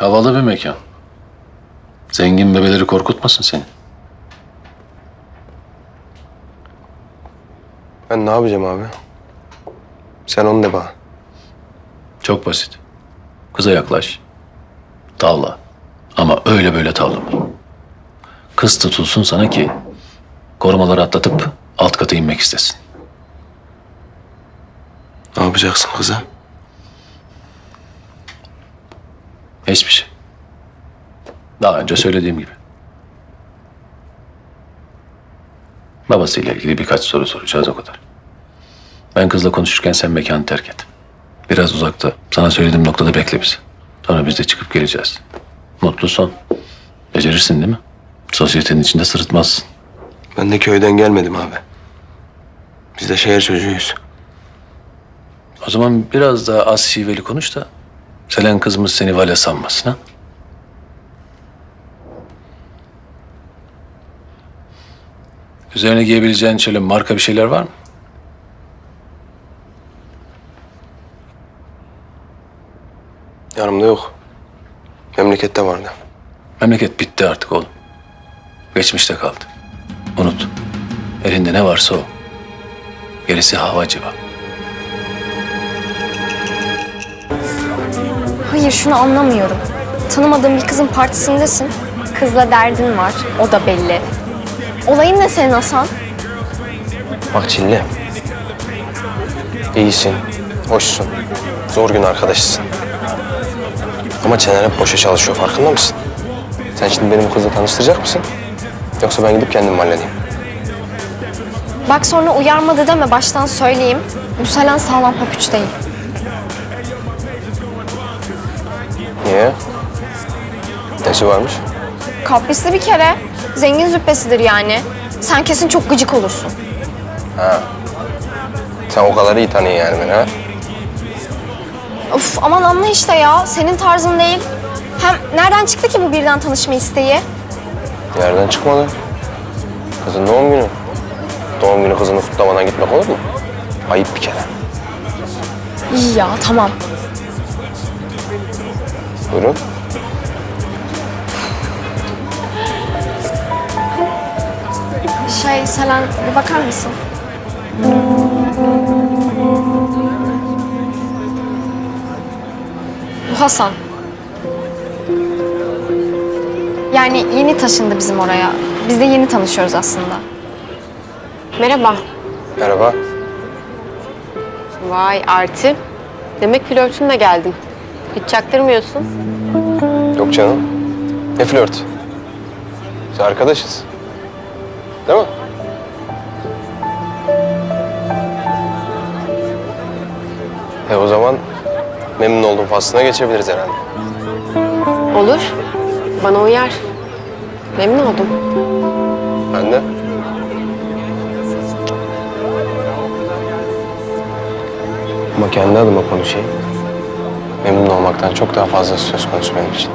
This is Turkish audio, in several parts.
Havalı bir mekan. Zengin bebeleri korkutmasın seni. Ben ne yapacağım abi? Sen onu de bana. Çok basit. Kıza yaklaş. Tavla. Ama öyle böyle tavlama. Kız tutulsun sana ki korumaları atlatıp alt kata inmek istesin. Ne yapacaksın kıza? Hiçbir şey. Daha önce söylediğim gibi. Babasıyla ilgili birkaç soru soracağız o kadar. Ben kızla konuşurken sen mekanı terk et. Biraz uzakta. Sana söylediğim noktada bekle bizi. Sonra biz de çıkıp geleceğiz. Mutlu son. Becerirsin değil mi? Sosyetenin içinde sırıtmazsın. Ben de köyden gelmedim abi. Biz de şehir çocuğuyuz. O zaman biraz daha az şiveli konuş da Selen kızımız seni vale sanmasın ha? Üzerine giyebileceğin şöyle marka bir şeyler var mı? Yanımda yok. Memlekette vardı. Memleket bitti artık oğlum. Geçmişte kaldı. Unut. Elinde ne varsa o. Gerisi hava civa. Hayır şunu anlamıyorum. Tanımadığın bir kızın partisindesin. Kızla derdin var. O da belli. Olayın ne senin Hasan? Bak Çilli. İyisin, hoşsun. Zor gün arkadaşısın. Ama çenen hep boşa çalışıyor farkında mısın? Sen şimdi benim kızla tanıştıracak mısın? Yoksa ben gidip kendim halledeyim? Bak sonra uyarmadı deme baştan söyleyeyim. Bu Selen sağlam papuç değil. Niye? Nesi varmış? Kaprisli bir kere. Zengin züppesidir yani. Sen kesin çok gıcık olursun. Sen o kadar iyi tanıyorsun yani beni ha? Of aman anla işte ya. Senin tarzın değil. Hem nereden çıktı ki bu birden tanışma isteği? Yerden çıkmadı. Kızın doğum günü. Doğum günü kızını kutlamadan gitmek olur mu? Ayıp bir kere. İyi ya tamam. Buyurun. Şey Selen bir bakar mısın? Bu Hasan. Yani yeni taşındı bizim oraya. Biz de yeni tanışıyoruz aslında. Merhaba. Merhaba. Vay Arti. Demek flörtünle geldin. Hiç çaktırmıyorsun. Yok canım. Ne flört? Biz arkadaşız. Değil mi? E o zaman memnun oldum faslına geçebiliriz herhalde. Olur. Bana uyar. Memnun oldum. Ben de. Ama kendi adıma konuşayım. Memnun olmaktan çok daha fazlası söz konusu benim için.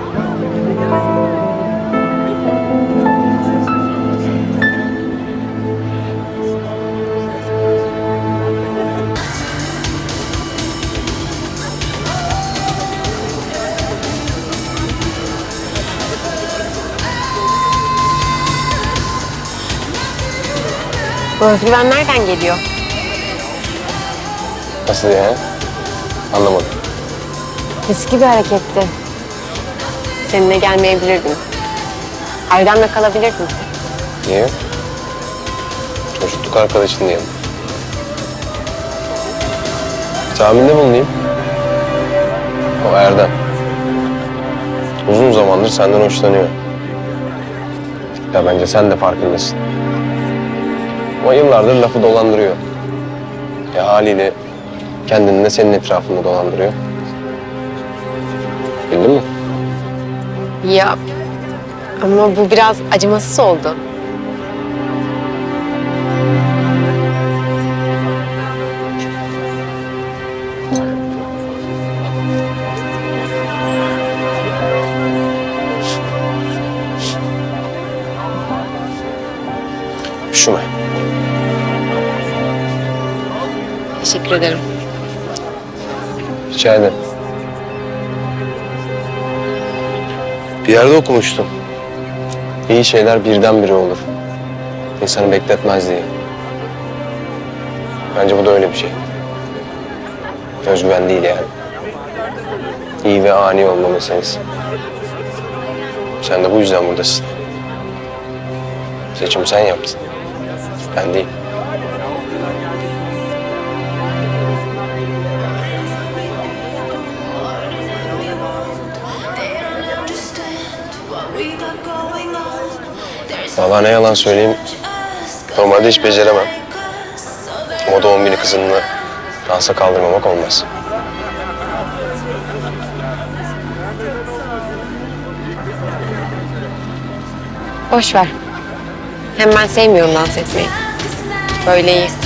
Bu özgüven nereden geliyor? Nasıl yani? Anlamadım. Riskli bir hareketti. Seninle gelmeyebilirdim. Erdem'le kalabilirdim. Niye? Çocukluk arkadaşın diyelim. Tahminde bulunayım. O Erdem. Uzun zamandır senden hoşlanıyor. Ya bence sen de farkındasın. Ama yıllardır lafı dolandırıyor. Ya haliyle kendini de senin etrafında dolandırıyor. Bildin mi? Ya ama bu biraz acımasız oldu. Üşüme. Teşekkür ederim. Rica ederim. Bir yerde okumuştum. İyi şeyler birdenbire olur. İnsanı bekletmez diye. Bence bu da öyle bir şey. Özgüven değil yani. İyi ve ani olma. Sen de bu yüzden buradasın. Seçimi sen yaptın. Ben değil. Vallahi ne yalan söyleyeyim. Normalde hiç beceremem. Ama doğum günü kızını dansa kaldırmamak olmaz. Boş ver. Hem ben sevmiyorum dans etmeyi. Böyle iyi.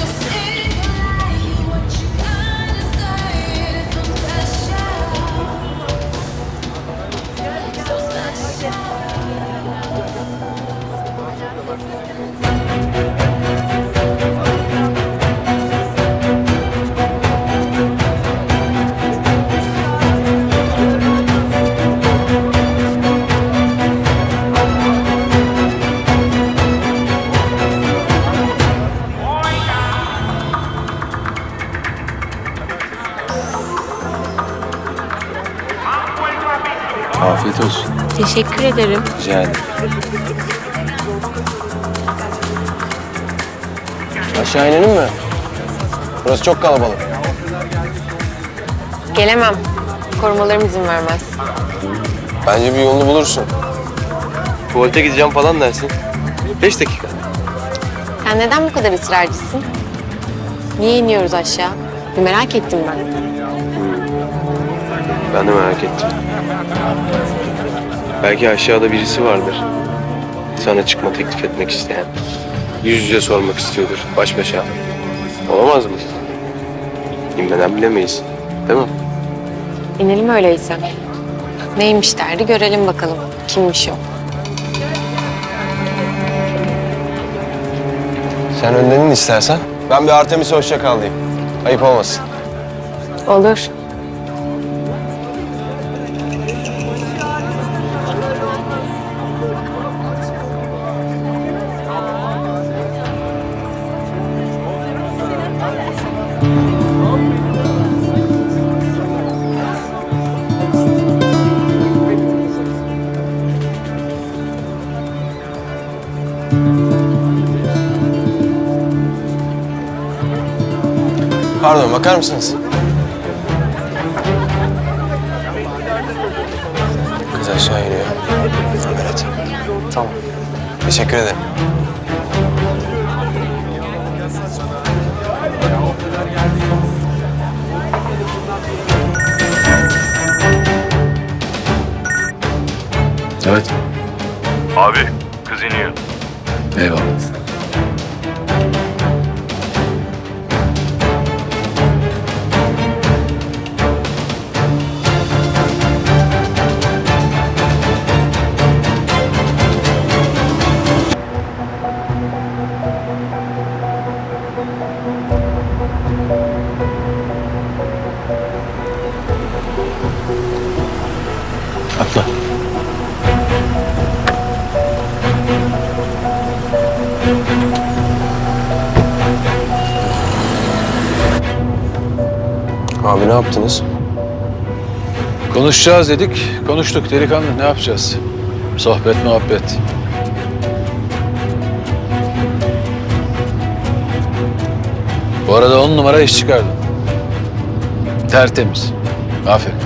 Afiyet olsun. Teşekkür ederim. Rica ederim. Aşağı inelim mi? Burası çok kalabalık. Gelemem. Korumalarım izin vermez. Bence bir yolunu bulursun. Tuvalete gideceğim falan dersin. Beş dakika. Sen neden bu kadar ısrarcısın? Niye iniyoruz aşağı? Bir merak ettim ben. Ben de merak ettim. Belki aşağıda birisi vardır. Sana çıkma teklif etmek isteyen. Yüz yüze sormak istiyordur baş başa. Olamaz mı? İnmeden bilemeyiz. Değil mi? İnelim öyleyse. Neymiş derdi görelim bakalım. Kimmiş o? Sen önden in istersen. Ben bir Artemis'e hoşça kal diyeyim. Ayıp olmasın. Olur. Pardon bakar mısınız? Kız aşağı iniyor. Haber et. Tamam. Teşekkür ederim. Evet. Abi kız iniyor. Eyvallah. Atla. Abi ne yaptınız? Konuşacağız dedik. Konuştuk delikanlı. Ne yapacağız? Sohbet, muhabbet. Bu arada on numara iş çıkardım. Tertemiz. Aferin.